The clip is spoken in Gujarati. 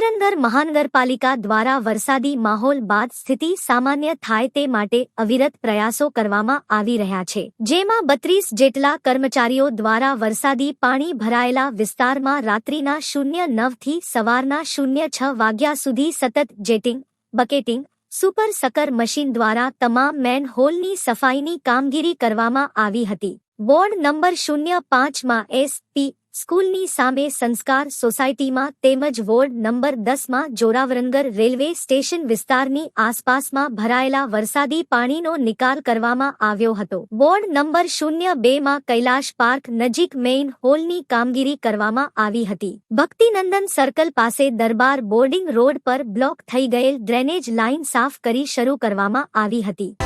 સુરેન્દ્રનગર મહાનગરપાલિકા દ્વારા વરસાદી માહોલ બાદ સ્થિતિ સામાન્ય થાય તે માટે અવિરત પ્રયાસો કરવામાં આવી રહ્યા છે. જેમાં બત્રીસ જેટલા કર્મચારીઓ દ્વારા વરસાદી પાણી ભરાયેલા વિસ્તારમાં રાત્રિના શૂન્ય નવથી સવારના શૂન્ય છ વાગ્યા સુધી સતત jetting, bucketing, super sucker machine દ્વારા તમામ મેન હોલની સફાઈની કામગીરી કરવામાં આવી હતી. વોર્ડ નંબર શૂન્ય પાંચમાં એસ પી સ્કૂલની સામે સંસ્કાર સોસાયટીમાં તેમજ વોર્ડ નંબર દસમાં જોરાવરંગર રેલવે સ્ટેશન વિસ્તારની આસપાસમાં ભરાયેલા વરસાદી પાણીનો નિકાલ કરવામાં આવ્યો હતો. વોર્ડ નંબર શૂન્ય બેમાં કૈલાશ પાર્ક નજીક મેઇન હોલની કામગીરી કરવામાં આવી હતી. ભક્તિનંદન સર્કલ પાસે દરબાર બોર્ડિંગ રોડ પર બ્લોક થઈ ગયેલ ડ્રેનેજ લાઇન સાફ કરી શરૂ કરવામાં આવી હતી.